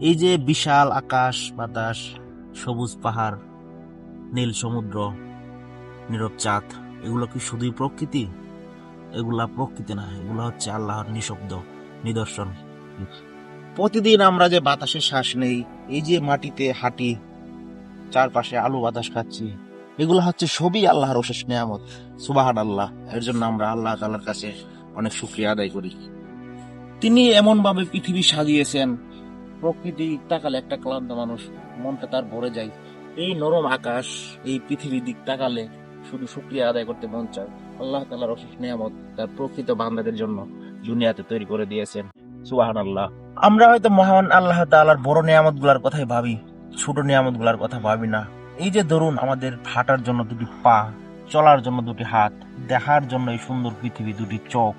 এই যে বিশাল আকাশ, বাতাস, সবুজ পাহাড়, নীল সমুদ্র, নীরব চাঁদ, এগুলো কি শুধুই প্রকৃতি? এগুলা প্রকৃতি না, এগুলো হচ্ছে আল্লাহর নিঃশব্দ নিদর্শন। প্রতিদিন আমরা যে বাতাসে শ্বাস নেই, এই যে মাটিতে হাঁটি, চারপাশে আলু বাতাস খাচ্ছি, এগুলো হচ্ছে সবই আল্লাহর অশেষ নিয়ামত। সুবাহান আল্লাহ এর জন্য আমরা আল্লাহ তালার কাছে অনেক শুক্রিয়া আদায় করি। তিনি এমন ভাবে পৃথিবী সাজিয়েছেন প্রকৃতি তাকালে একটা ক্লান্ত মানুষ, মনটা তার ভরে যায়। এই নরম আকাশ, এই পৃথিবীর দিক তাকালে শুধু শুক্রিয়া আদায় করতে মন চায়। আল্লাহ তালার অশেষ নিয়ামত তার প্রকৃত বান্দাদের জন্য দুনিয়াতে তৈরি করে দিয়েছেন। সুবাহান আল্লাহ আমরা হয়তো মহান আল্লাহ তাআলার বড় নিয়ামতগুলার কথাই ভাবি, ছোট নিয়ামতগুলার কথা ভাবি না। এই যে ধরুন আমাদের হাঁটার জন্য দুটি পা, চলার জন্য দুটি হাত, দেখার জন্য এই সুন্দর পৃথিবী দুটি চোখ,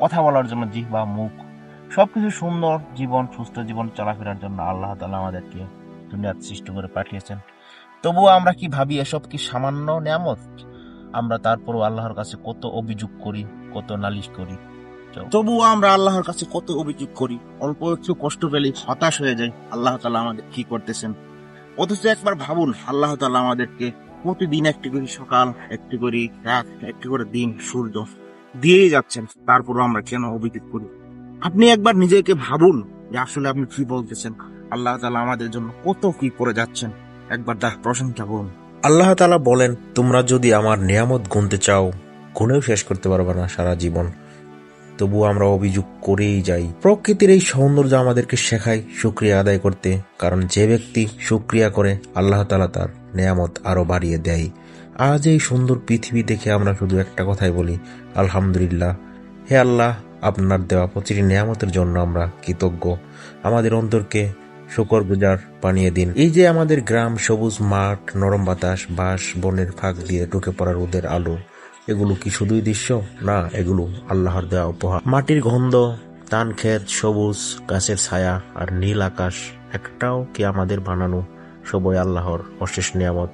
কথা বলার জন্য জিহ্বা মুখ সবকিছু সুন্দর জীবন, সুস্থ জীবন, চলাফেরার জন্য আল্লাহ তালা আমাদেরকে দুনিয়ার সৃষ্টি করে পাঠিয়েছেন। তবুও আমরা কি ভাবি এসব কি সামান্য নিয়ামত? আমরা তারপরও আল্লাহর কাছে কত অভিযোগ করি, কত নালিশ করি। তবুও আমরা আল্লাহর কাছে কত অভিযোগ করি, অল্প একটু কষ্ট পেলে হতাশ হয়ে যাই আল্লাহ তালা আমাদের কি করতেছেন। অথচ একবার ভাবুন, আল্লাহ তালা আমাদেরকে প্রতিদিন একটি করে সকাল, একটি করে রাত, একটি করে দিন, সূর্য দিয়েই যাচ্ছেন। তারপরও আমরা কেন অভিযোগ করি? আপনি একবার নিজেকে ভাবুন যে আসলে আপনি কি বলতেছেন। আল্লাহ তাআলা আমাদের জন্য কত কি করে যাচ্ছেন। একবার তার প্রশংসা করুন। আল্লাহ তালা বলেন, তোমরা যদি আমার নিয়ামত গুনতে চাও, গুনেও শেষ করতে পারবে না সারা জীবন। তবু আমরা অভিযোগ করেই যাই। প্রকৃতির এই সৌন্দর্য আমাদেরকে শেখায় সুক্রিয়া আদায় করতে, কারণ যে ব্যক্তি সুক্রিয়া করে, আল্লাহ তালা তার নিয়ামত আরও বাড়িয়ে দেয়। আজ এই সুন্দর পৃথিবী দেখে আমরা শুধু একটা কথাই বলি, আলহামদুলিল্লাহ। হে আল্লাহ আপনার দেওয়া প্রতিটি নিয়ামতের জন্য আমরা কৃতজ্ঞ। আমাদের অন্তরকে শুকর গুজার বানিয়ে দিন। এই যে আমাদের গ্রাম সবুজ মাঠ, নরম বাতাস, বাঁশ, বনের ফাঁক দিয়ে ঢুকে পড়া রোদের আলো, এগুলো কি শুধুই দৃশ্য? না, এগুলো আল্লাহর দেওয়া উপহার। মাটির গন্ধ, ধান ক্ষেত, সবুজ, গাছের ছায়া আর নীল আকাশ, একটাও কি আমাদের বানানো সবই আল্লাহর অশেষ নিয়ামত?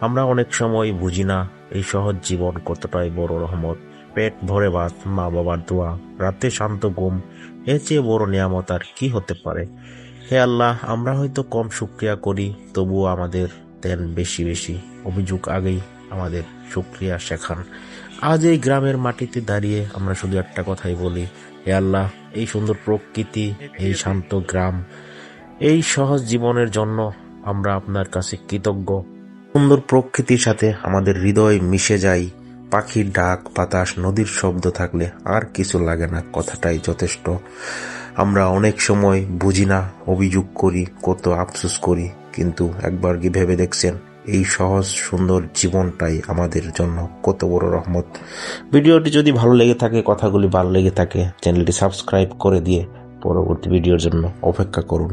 আমরা অনেক সময় বুঝি না এই সহজ জীবন কতটাই বড় রহমত। পেট ভরে ভাত মা বাবার দোয়া, রাতে শান্ত ঘুম এর চেয়ে বড় নিয়ামত আর কি হতে পারে? হে আল্লাহ, আমরা হয়তো কম শুক্রিয়া করি, তবুও আমাদের দেন বেশি বেশি, অভিযোগ আগেই আমাদের শুক্রিয়া শেখান। আজ এই গ্রামের মাটিতে দাঁড়িয়ে আমরা শুধু একটা কথাই বলি, হে আল্লাহ, এই সুন্দর প্রকৃতি, এই শান্ত গ্রাম, এই সহজ জীবনের জন্য আমরা আপনার কাছে কৃতজ্ঞ। সুন্দর প্রকৃতির সাথে আমাদের হৃদয় মিশে যায় পাখির ডাক, বাতাস, নদীর শব্দ থাকলে আর কিছু লাগে না, কথাটাই যথেষ্ট। আমরা অনেক সময় বুঝি না, অভিযোগ করি, কত আফসোস করি, কিন্তু একবার কি ভেবে দেখছেন? এই সহজ, সুন্দর জীবনটাই আমাদের জন্য কত বড় রহমত। ভিডিওটি যদি ভালো লেগে থাকে, কথাগুলি ভালো লেগে থাকে, চ্যানেলটি সাবস্ক্রাইব করে দিয়ে পরবর্তী ভিডিওর জন্য অপেক্ষা করুন।